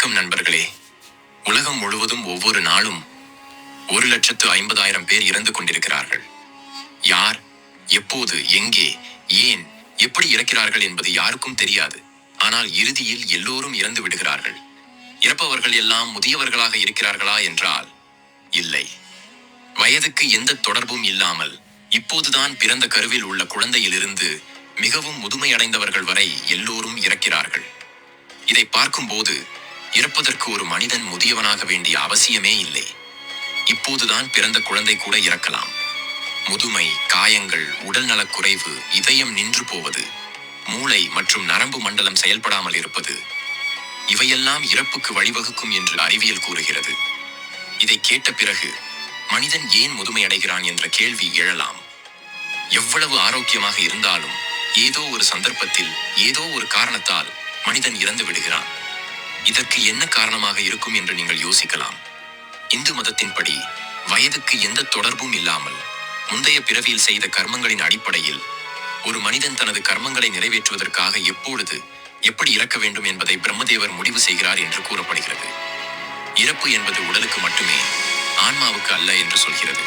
வணக்கம் நண்பர்களே. உலகம் முழுவதும் ஒவ்வொரு நாளும் ஒரு லட்சத்து ஐம்பதாயிரம் பேர் இறந்து கொண்டிருக்கிறார்கள். யார் எப்போது எங்கே ஏன் எப்படி இறக்கிறார்கள் என்பது யாருக்கும் தெரியாது. ஆனால் இறுதியில் எல்லோரும் இறந்து விடுகிறார்கள். இறப்பவர்கள் எல்லாம் முதியவர்களாக இருக்கிறார்களா என்றால் இல்லை. வயதுக்கு எந்த தொடர்பும் இல்லாமல் இப்போதுதான் பிறந்த கருவில் உள்ள குழந்தையிலிருந்து மிகவும் முதுமையடைந்தவர்கள் வரை எல்லோரும் இறக்கிறார்கள். இதை பார்க்கும்போது இறப்பதற்கு ஒரு மனிதன் முதியவனாக வேண்டிய அவசியமே இல்லை. இப்போதுதான் பிறந்த குழந்தை கூட இறக்கலாம். முதுமை காயங்கள் உடல்நலக் குறைவு இதயம் நின்று போவது மூளை மற்றும் நரம்பு மண்டலம் செயல்படாமல் இருப்பது இவையெல்லாம் இறப்புக்கு வழிவகுக்கும் என்று அறிவியல் கூறுகிறது. இதை கேட்ட பிறகு மனிதன் ஏன் முதுமை அடைகிறான் என்ற கேள்வி எழலாம். எவ்வளவு ஆரோக்கியமாக இருந்தாலும் ஏதோ ஒரு சந்தர்ப்பத்தில் ஏதோ ஒரு காரணத்தால் மனிதன் இறந்து விடுகிறான். இதற்கு என்ன காரணமாக இருக்கும் என்று நீங்கள் யோசிக்கலாம். இந்து மதத்தின்படி வயதுக்கு எந்த தொடர்பும் இல்லாமல் முந்தைய பிறவியில் செய்த கர்மங்களின் அடிப்படையில் ஒரு மனிதன் தனது கர்மங்களை நிறைவேற்றுவதற்காக எப்பொழுது எப்படி இறக்க வேண்டும் என்பதை பிரம்மதேவர் முடிவு செய்கிறார் என்று கூறப்படுகிறது. இறப்பு என்பது உடலுக்கு மட்டுமே ஆன்மாவுக்கு அல்ல என்று சொல்கிறது.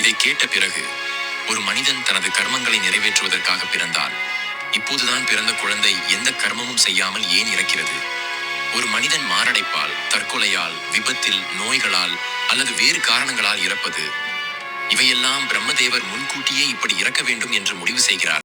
இதை கேட்ட பிறகு ஒரு மனிதன் தனது கர்மங்களை நிறைவேற்றுவதற்காக பிறந்தால் இப்போதுதான் பிறந்த குழந்தை எந்த கர்மமும் செய்யாமல் ஏன் இறக்கிறது? ஒரு மனிதன் மாரடைப்பால் தற்கொலையால் விபத்தில் நோய்களால் அல்லது வேறு காரணங்களால் இறப்பது. இவையெல்லாம் பிரம்மதேவர் முன்கூட்டியே இப்படி இறக்க வேண்டும் என்று முடிவு செய்கிறார்.